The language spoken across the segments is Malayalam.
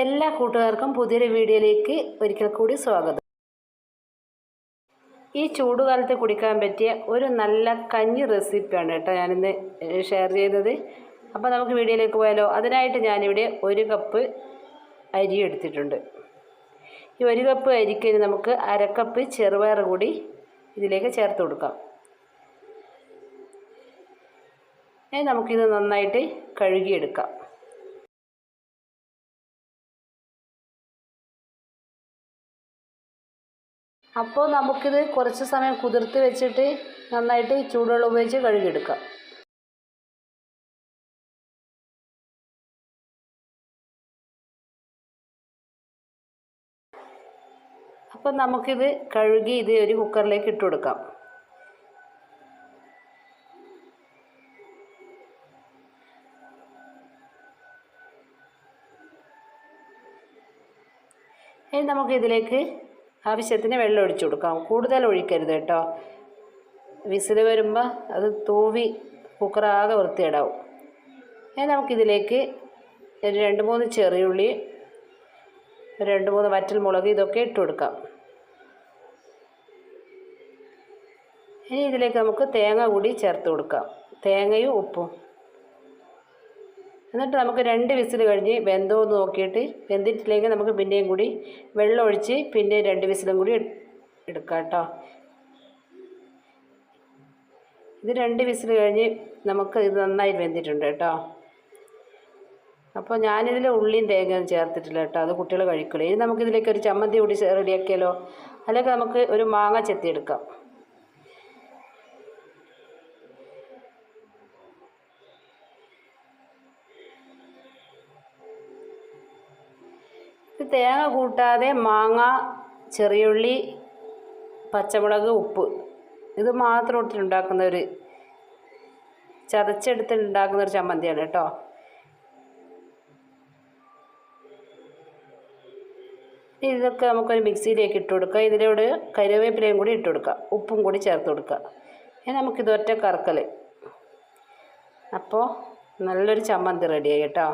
എല്ലാ കൂട്ടുകാർക്കും പുതിയൊരു വീഡിയോയിലേക്ക് ഒരിക്കൽ കൂടി സ്വാഗതം. ഈ ചൂടുകാലത്ത് കുടിക്കാൻ പറ്റിയ ഒരു നല്ല കഞ്ഞി റെസിപ്പിയാണ് കേട്ടോ ഞാനിന്ന് ഷെയർ ചെയ്തത്. അപ്പോൾ നമുക്ക് വീഡിയോയിലേക്ക് പോയാലോ? അതിനായിട്ട് ഞാനിവിടെ ഒരു കപ്പ് അരി എടുത്തിട്ടുണ്ട്. ഈ ഒരു കപ്പ് അരിക്ക് നമുക്ക് അരക്കപ്പ് ചെറുപയർ കൂടി ഇതിലേക്ക് ചേർത്ത് കൊടുക്കാം. നമുക്കിത് നന്നായിട്ട് കഴുകിയെടുക്കാം. അപ്പോൾ നമുക്കിത് കുറച്ച് സമയം കുതിർത്ത് വെച്ചിട്ട് നന്നായിട്ട് ചൂടുവെള്ളം ഉപയോഗിച്ച് കഴുകിയെടുക്കാം. അപ്പം നമുക്കിത് കഴുകി ഇത് ഒരു കുക്കറിലേക്ക് ഇട്ട് കൊടുക്കാം. ഇനി നമുക്ക് ഇതിലേക്ക് ആവശ്യത്തിന് വെള്ളം ഒഴിച്ചു കൊടുക്കാം. കൂടുതൽ ഒഴിക്കരുത് കേട്ടോ. വിസിൽ വരുമ്പോൾ അത് തൂവി കുക്കറാകെ വൃത്തിയിടാവും ഇനി നമുക്കിതിലേക്ക് ഒരു രണ്ട് മൂന്ന് ചെറിയുള്ളി രണ്ട് മൂന്ന് വറ്റൽ മുളക് ഇതൊക്കെ ഇട്ട് കൊടുക്കാം. ഇനി ഇതിലേക്ക് നമുക്ക് തേങ്ങ കൂടി ചേർത്ത് കൊടുക്കാം. തേങ്ങയും ഉപ്പും. എന്നിട്ട് നമുക്ക് രണ്ട് വിസിൽ കഴിഞ്ഞ് വെന്തോ എന്ന് നോക്കിയിട്ട് വെന്തിട്ടില്ലെങ്കിൽ നമുക്ക് പിന്നെയും കൂടി വെള്ളം ഒഴിച്ച് പിന്നെ രണ്ട് വിസിലും കൂടി എടുക്കാം കേട്ടോ. ഇത് രണ്ട് വിസിൽ കഴിഞ്ഞ് നമുക്ക് ഇത് നന്നായി വെന്തിട്ടുണ്ട് കേട്ടോ. അപ്പോൾ ഞാനിതിൽ ഉള്ളിയും തേങ്ങയും ചേർത്തിട്ടില്ല കേട്ടോ. അത് കുട്ടികൾ കഴിക്കില്ല ഇനി നമുക്കിതിലേക്ക് ഒരു ചമ്മന്തി കൂടി റെഡിയാക്കിയാലോ അല്ലെങ്കിൽ നമുക്ക് ഒരു മാങ്ങ ചെത്തിയെടുക്കാം തേങ്ങ കൂട്ടാതെ മാങ്ങ ചെറിയുള്ളി പച്ചമുളക് ഉപ്പ്. ഇത് മാത്രം ഇട്ടിട്ടുണ്ടാക്കുന്ന ഒരു ചതച്ചെടുത്ത് ഉണ്ടാക്കുന്ന ഒരു ചമ്മന്തിയാണ് കേട്ടോ. ഇതൊക്കെ നമുക്കൊരു മിക്സിയിലേക്ക് ഇട്ട് കൊടുക്കാം. ഇതിലൂടെ കരുവേപ്പിലയും കൂടി ഇട്ട് കൊടുക്കാം. ഉപ്പും കൂടി ചേർത്ത് കൊടുക്കുക ഇനി നമുക്കിത് ഒറ്റ കറക്കൽ അപ്പോൾ നല്ലൊരു ചമ്മന്തി റെഡിയായി കേട്ടോ.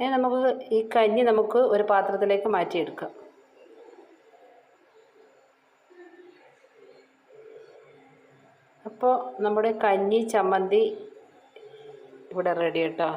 ഇനി നമുക്ക് ഈ കഞ്ഞി നമുക്ക് ഒരു പാത്രത്തിലേക്ക് മാറ്റിയെടുക്കാം. അപ്പോൾ നമ്മുടെ കഞ്ഞി ചമ്മന്തി ഇവിടെ റെഡി കേട്ടോ.